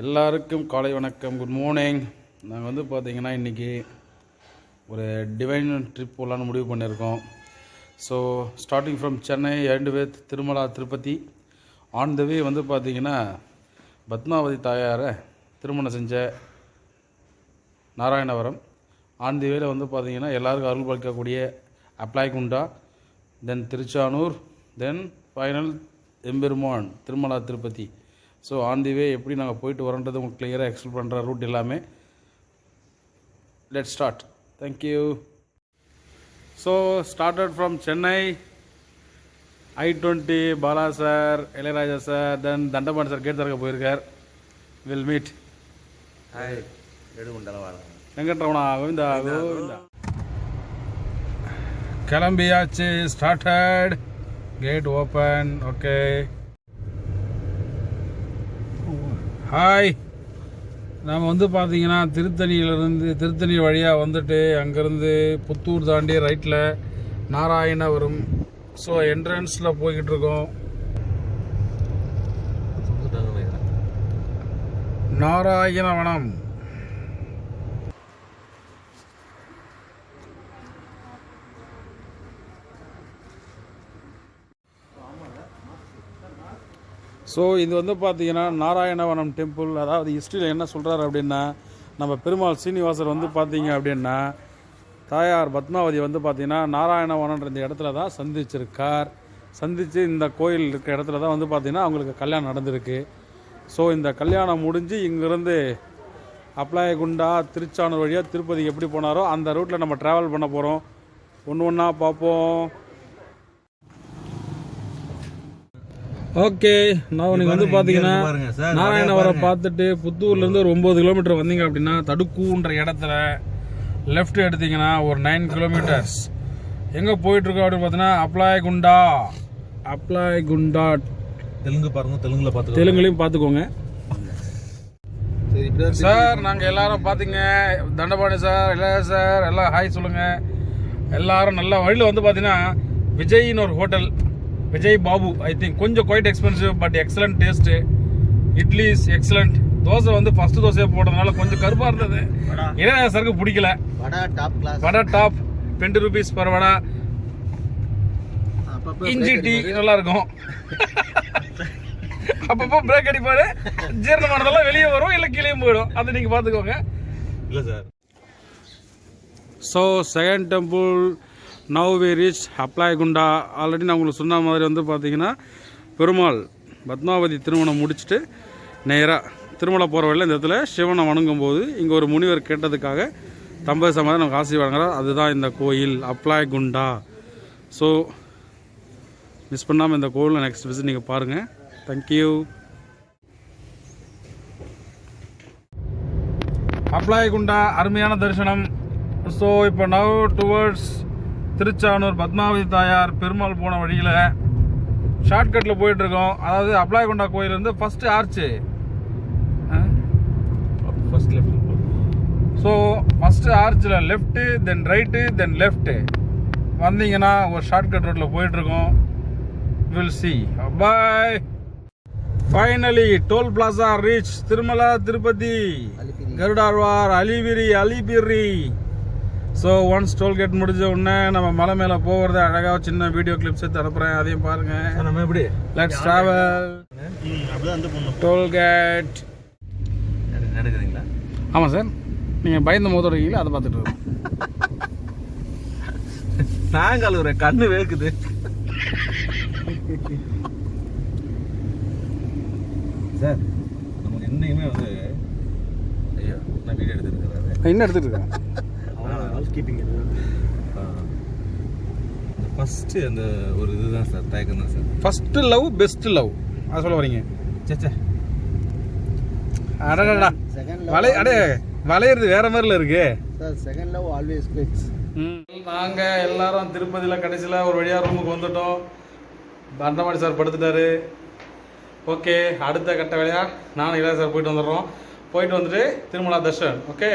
எல்லாருக்கும் காலை வணக்கம் குட் மார்னிங் நாங்கள் வந்து பார்த்தீங்கன்னா இன்றைக்கி ஒரு டிவைன் ட்ரிப் போகலான்னு முடிவு பண்ணியிருக்கோம் ஸோ ஸ்டார்டிங் ஃப்ரம் சென்னை ரெண்டு பேர் Tirumala Tirupati. On the way வந்து பார்த்தீங்கன்னா பத்மாவதி தாயாரை திருமணம் செஞ்ச நாராயணவரம். ஆன் தி வேல வந்து பார்த்தீங்கன்னா எல்லாருக்கும் அருள் பளிக்கக்கூடிய அப்ளாய்குண்டா தென் திருச்சானூர் தென் ஃபைனல் எம்பெருமான் Tirumala Tirupati. So on the way எப்படி நாங்கள் போயிட்டு வரோன்றது உங்களுக்கு கிளியராக எக்ஸ்பிளைன் பண்ணுற ரூட் எல்லாமே. Let start thank you so started from Chennai I twenty Bala sir Ilaiyaraaja sir then Dhandapani sir gate திறக்க போயிருக்கார். வில் மீட் ஹாய் எடுகுண்டல வாழ வெங்கட்ரமணா கோவிந்தா கோவிந்தா. கிளம்பியாச்சு started gate open okay hi நாம் வந்து பார்த்தீங்கன்னா திருத்தணியிலேருந்து திருத்தணி வழியாக வந்துட்டு அங்கேருந்து புத்தூர் தாண்டி ரைட்டில் நாராயணபுரம். ஸோ என்ட்ரன்ஸில் போய்கிட்டு இருக்கோம். நாராயணவனம். ஸோ இது வந்து பார்த்தீங்கன்னா நாராயணவனம் டெம்பிள் அதாவது ஹிஸ்ட்ரியில் என்ன சொல்கிறாரு அப்படின்னா நம்ம பெருமாள் சீனிவாசர் வந்து பார்த்தீங்க அப்படின்னா தாயார் பத்மாவதி வந்து பார்த்தீங்கன்னா நாராயணவனன்ற இந்த இடத்துல தான் சந்திச்சிருக்கார். சந்தித்து இந்த கோயில் இருக்கிற இடத்துல தான் வந்து பார்த்திங்கன்னா அவங்களுக்கு கல்யாணம் நடந்திருக்கு. ஸோ இந்த கல்யாணம் முடிஞ்சு இங்கேருந்து அப்ளாயகுண்டா திருச்சானூர் வழியாக திருப்பதிக்கு எப்படி போனாரோ அந்த ரூட்டில் நம்ம ட்ராவல் பண்ண போகிறோம் ஒன்று ஒன்றா பார்ப்போம். ஓகே நான் நீங்கள் வந்து பார்த்தீங்கன்னா நாராயணவரம் பார்த்துட்டு புத்தூர்லேருந்து ஒரு ஒம்பது கிலோமீட்டர் வந்தீங்க அப்படின்னா தடுக்கூன்ற இடத்துல லெஃப்ட் எடுத்தீங்கன்னா ஒரு நைன் கிலோமீட்டர்ஸ் எங்கே போயிட்டுருக்கோம் அப்படின்னு பார்த்தீங்கன்னா அப்ளாய்குண்டா அப்ளாய்குண்டா தெலுங்கு பாருங்க தெலுங்குல பார்த்துக்கோ தெலுங்குலையும் பார்த்துக்கோங்க சார் நாங்கள் எல்லாரும் பார்த்தீங்க தண்டபாணி சார் இளைய சார் எல்லாம் ஹாய் சொல்லுங்கள் எல்லாரும் நல்ல வழியில் வந்து பார்த்தீங்கன்னா விஜய்னு ஒரு hotel Vijay Babu I think கொஞ்சம் quite expensive but excellent taste idli is excellent dosa வந்து ஃபர்ஸ்ட் தோசையை போட்டதுனால கொஞ்சம் கருப்பாக இருந்தது. இளைய சாருக்கு பிடிக்கல. Vada top class vada top twenty rupees per vada. இஞ்சி டீ நல்லா இருக்கும் அப்பப்போ பிரேக் அடிப்பாரு. ஜீரணமானதெல்லாம் வெளியே வரும் இல்லை கீழே போயிடும். அதை நீங்கள் பார்த்துக்கோங்க இல்ல sir. So second temple now we reach Appalayagunta already நான் உங்களுக்கு சொன்ன மாதிரி வந்து பார்த்தீங்கன்னா பெருமாள் பத்மாவதி திருமணம் முடிச்சுட்டு நேராக திருமலை போகிற வழியில் இந்த இடத்துல சிவனை வணங்கும் போது இங்கே ஒரு முனிவர் கேட்டதுக்காக தம்பதி சமாதி நமக்கு ஆசை வழங்குறார். அதுதான் இந்த கோயில் அப்ளாய்குண்டா ஸோ மிஸ் பண்ணாமல் இந்த கோயிலில் நெக்ஸ்ட் விசிட் நீங்கள் பாருங்கள் தேங்க்யூ அப்ளாய்குண்டா அருமையான தரிசனம். ஸோ இப்போ நவ் டுவர்ட்ஸ் திருச்சானூர் பத்மாவதி தாயார் பெருமாள் போன வழியில் ஷார்ட்கட்டில் போயிட்டுருக்கோம். அதாவது அப்ளாய்குண்டா கோயிலேருந்து first arch first left so first ஆர்ச்சில் left then right then left வந்தீங்கன்னா ஒரு ஷார்ட்கட் ரோட்டில் போயிட்டுருக்கோம். Will see by finally toll plaza reach Tirumala Tirupati. Garudalwar Alipiri Alipiri. So once tollgate முடிஞ்ச உடனே நம்ம மலை மேலே போகிறத அழகாக சின்ன வீடியோ கிளிப்ஸ் எடுத்து அனுப்புகிறேன் அதையும் பாருங்கள் நம்ம எப்படி? லெட்ஸ் ட்ராவல் டோல்கேட் நடக்குதுங்களா ஆமாம் சார். நீங்கள் பயந்த மோதல் இருக்கீங்களா அதை பார்த்துட்டு இருக்கோம். நான் கழுவுறேன் கண்ணு வேக்குது சார் நமக்கு என்னைக்குமே வந்து ஐயோ நான் வீடியோ எடுத்துருக்கிறாரு என்ன எடுத்துகிட்டு இருக்கேன் கீப்பிங் ஃபஸ்ட்டு அந்த ஒரு இதுதான் சார் தயக்கம் தான் sir. First love best love அது சொல்ல வரீங்க. சேச்சே அடடா வலை அடே வளையிறது வேற மாதிரில இருக்கு. Sir second love always quicks நாங்க எல்லாரும் திருப்பதியில கடைசியில் ஒரு வழியா ரூமுக்கு வந்துட்டோம். தண்டமாடி சார் படுத்துட்டாரு. ஓகே அடுத்த கட்ட வேலையா? நானும் இளைய சார் போயிட்டு வந்துடுறோம். போயிட்டு வந்துட்டு திருமலா தர்ஷன் ஓகே?